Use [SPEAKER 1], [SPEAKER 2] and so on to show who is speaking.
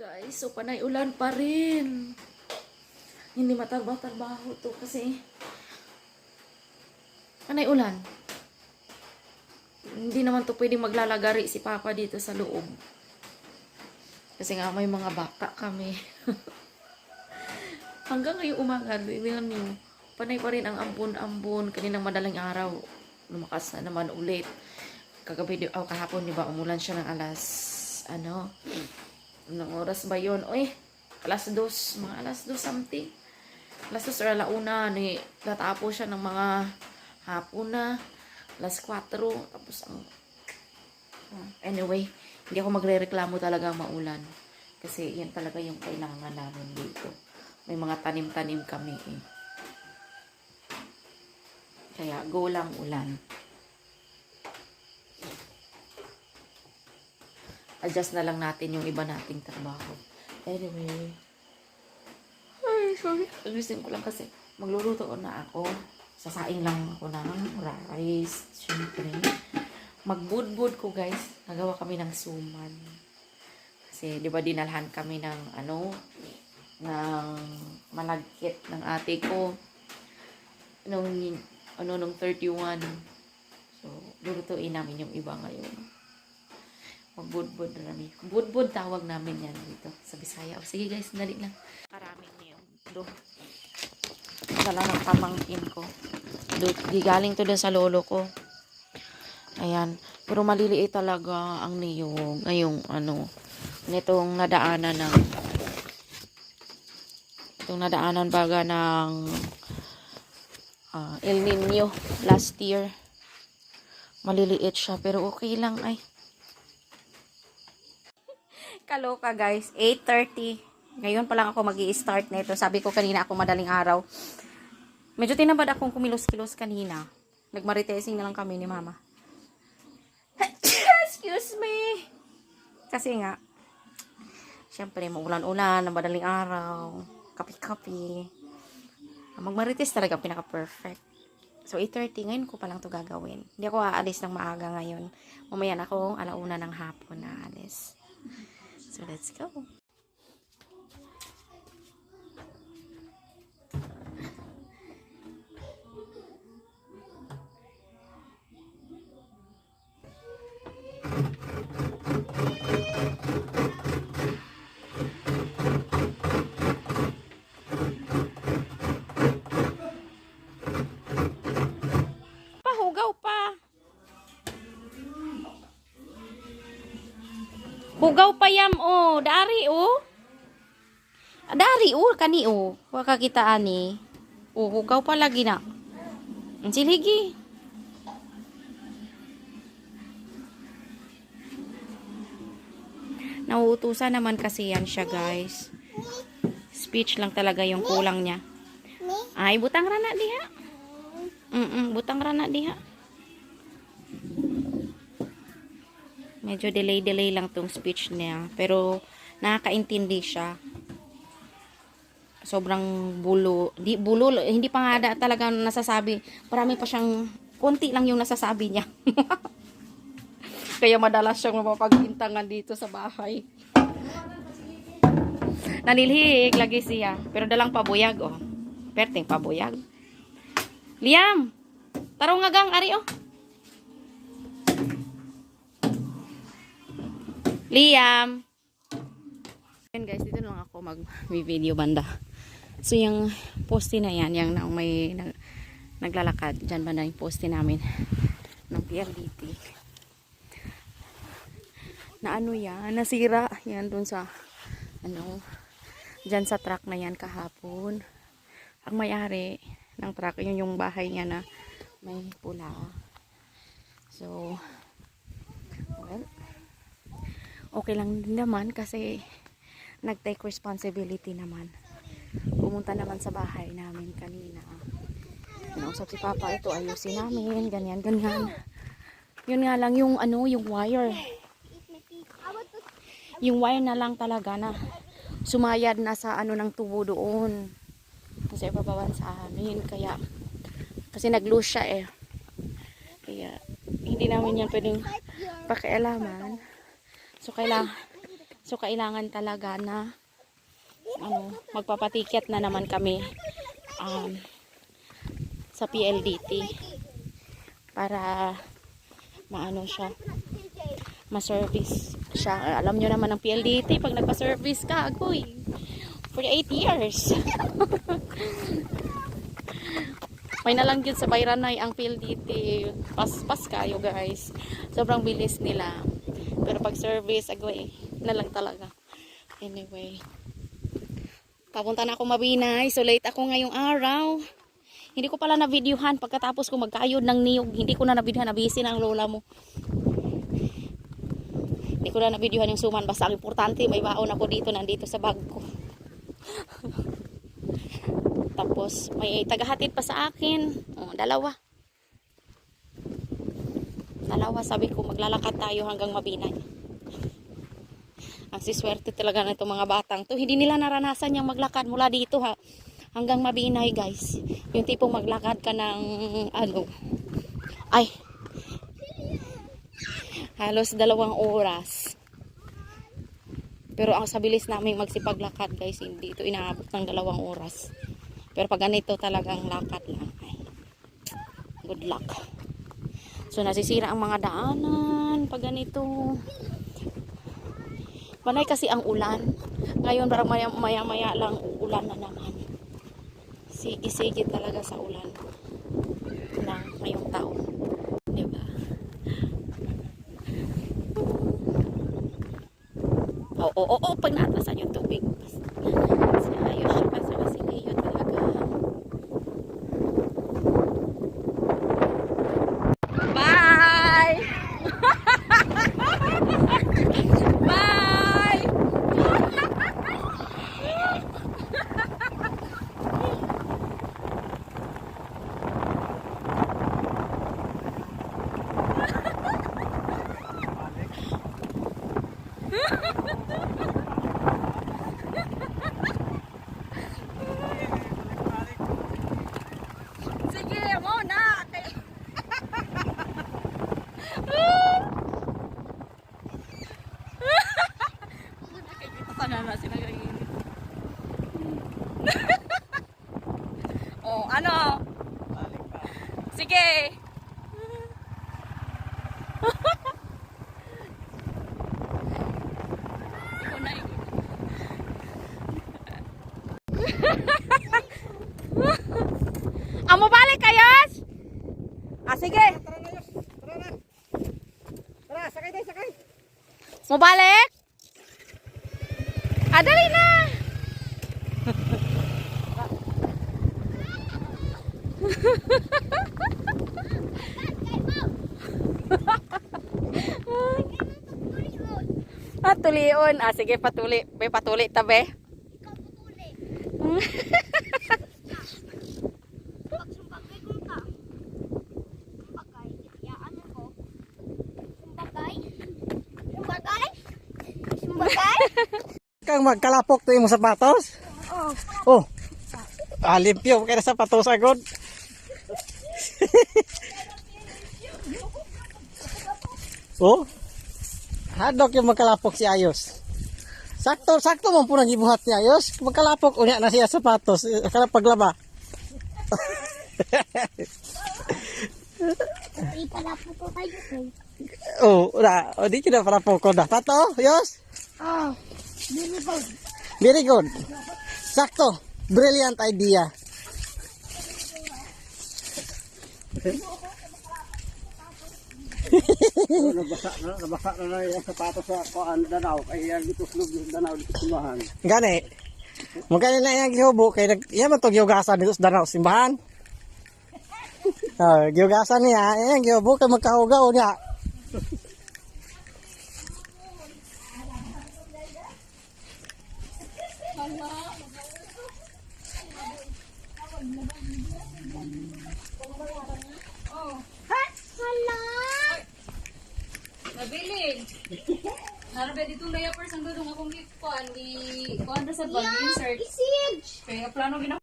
[SPEAKER 1] guys, so panay ulan pa rin. Hindi matarbaho-tarbaho to kasi panay ulan. Hindi naman to pwedeng maglalagari si Papa dito sa loob. Kasi nga may mga bata kami. Hanggang ngayong umaga, tingnan niyo, panay pa rin ang ambon-ambon. Kaninang madaling araw, lumakas na naman ulit. Kagabi, oh, kahapon, di ba, umulan siya ng alas, ano, Anong oras ba yun? Uy, alas dos. Mga alas dos something. Alas dos or alauna. Ni, natapo siya ng mga hapon na. Alas 4. Tapos ang... ah, Anyway, hindi ako magre-reklamo talaga maulan. Kasi yan talaga yung kailangan namin dito. May mga tanim-tanim kami eh. Kaya go lang ulan. Adjust na lang natin yung iba nating trabaho. Anyway. Ay, sorry. Agising ko lang kasi magluluto na ako. Sasaing lang ako ng rice. Siyempre. Magbudbud ko, guys. Nagawa kami ng suman. Kasi, di ba, dinalhan kami ng, ano, ng malagkit ng ate ko. Nung, ano, nung 31. So, lulutuin namin yung iba ngayon. Magbudbud na namin. Budbud tawag namin yan dito sa Bisaya. O sige guys, dali lang. Karaming niyo. Do. Dala ng pamangkin ko. Do, gigaling to din sa lolo ko. Ayan. Pero maliliit talaga ang niyong. Ngayong ano. Nitong nadaanan ng itong nadaanan baga ng ah, El Nino last year. Maliliit siya pero okay lang ay. Kaloka guys, 8.30. Ngayon pa lang ako mag start nito. Sabi ko kanina ako madaling araw. Medyo tinabad akong kumilos-kilos kanina. Nagmaritesing na lang kami ni mama. Excuse me. Kasi nga, syempre, maulan-ulan, na madaling araw, kapi-kapi. Magmarites talaga pinaka-perfect. So, 8.30, ngayon ko pa lang to gagawin. Hindi ako aalis ng maaga ngayon. Mamaya na akong alauna ng hapon na alis. Let's go. Hugaw pa yam o. Dari o. Dari o. Kani o. Waka kita ani. O, hugaw pa lagi na. Ang siligi. Nauutusan naman kasi yan siya guys. Speech lang talaga yung kulang niya. Ay, butang rana diha. Mm-mm, butang rana diha. Medyo delay-delay lang tong speech niya. Pero, nakakaintindi siya. Sobrang bulo. Di, bulo, hindi pa nga talaga nasasabi. Marami pa siyang, konti lang yung nasasabi niya. Kaya madalas siyang mapapagpintangan dito sa bahay. Nalilhik lagi siya. Pero dalang pabuyag, oh. Perting pabuyag. Liam! Tarong nga gang, ari, oh. Liam. Yan guys, dito lang ako mag-video banda. So yung poste na yan, yung na may nag, naglalakad, dyan banda yung poste namin ng PLDT. Na ano yan, nasira yan dun sa ano, dyan sa truck na yan kahapon. Ang may-ari ng truck, yun yung bahay niya na may pula. So, well, okay lang din naman kasi nag-take responsibility naman. Pumunta naman sa bahay namin kanina. Kinausap si Papa, ito ayusin namin, ganyan, ganyan. Yun nga lang yung ano, yung wire. Yung wire na lang talaga na sumayad na sa ano ng tubo doon. Kasi ibabawan sa amin. Kaya, kasi nag-loose siya eh. Kaya, hindi namin yan pwedeng pakialaman. So, kailangan, So, kailangan talaga na ano, magpapatiket na naman kami um, sa PLDT para maano siya ma-service siya. Alam nyo naman ng PLDT pag nagpa-service ka, agoy. For 8 years. May nalang yun sa Bayranay ang PLDT. Pas-pas kayo guys. Sobrang bilis nila. Pero pag service, agoy, na lang talaga. Anyway. Papunta na ako mabinay. So late ako ngayong araw. Hindi ko pala na-videohan pagkatapos ko magkayod ng niyog. Hindi ko na na-videohan. Nabisi na ang lola mo. Hindi ko na na-videohan yung suman. Basta ang importante, may baon ako dito. Nandito sa bag ko. Tapos, may tagahatid pa sa akin. Oh, dalawa. Dalawa, sabi ko, maglalakad tayo hanggang mabinay. Ang siswerte talaga na mga batang to. Hindi nila naranasan yung maglakad mula dito ha. Hanggang mabinay guys. Yung tipong maglakad ka ng ano. Ay. Halos dalawang oras. Pero ang sa bilis namin magsipaglakad guys, hindi ito inaabot ng dalawang oras. Pero pag ganito talagang lakad lang. Ay, good luck. So nasisira ang mga daanan pag ganito. Panay kasi ang ulan. Ngayon parang maya maya, maya lang uulan na naman. Sige-sige talaga sa ulan lang ngayong taon. Diba? Oo, oo, oo, pag naatasan yung tubig. Kasi ayos siya kasi kasi kayo talaga. Bye! Bye! Sige, mo na! Nakikita na sinagayin. oh, ano? Sige! Ikaw na, ikaw. Amo balik kayos? Ah, sige.
[SPEAKER 2] Tara na, Yos. Tara na. Tara, sakay tayo, sakay.
[SPEAKER 1] Mo balik? Ah, dali na. ah, tulion. Ah, sige, patuli. Be, patuli tabi.
[SPEAKER 2] Kang magkalapok to yung sapatos? Oh. Ah, limpyo. Kaya na sapatos agad. oh. Hadok yung magkalapok si Ayos. Sakto, sakto mo po nang ibuhat ni Ayos. Magkalapok, unya na siya sapatos. Kaya paglaba. Oh, ura. O, di kita para poko na. Tato, Yos? Very good. Sakto. Brilliant idea.
[SPEAKER 3] Nabasa na nabasa na na yung sapatos sa kuan danaw kay yan dito sulog yung danaw dito simbahan
[SPEAKER 2] Gani. Magkano na yung gihubo kay nag iya man to gihugasan dito sa danaw simbahan. Ah, gihugasan niya, ayan gihubo kay magkahugaw niya.
[SPEAKER 1] Nabilin. Narabe dito layapers ang dudong akong gikuan di kuan sa bag insert. Kaya plano gina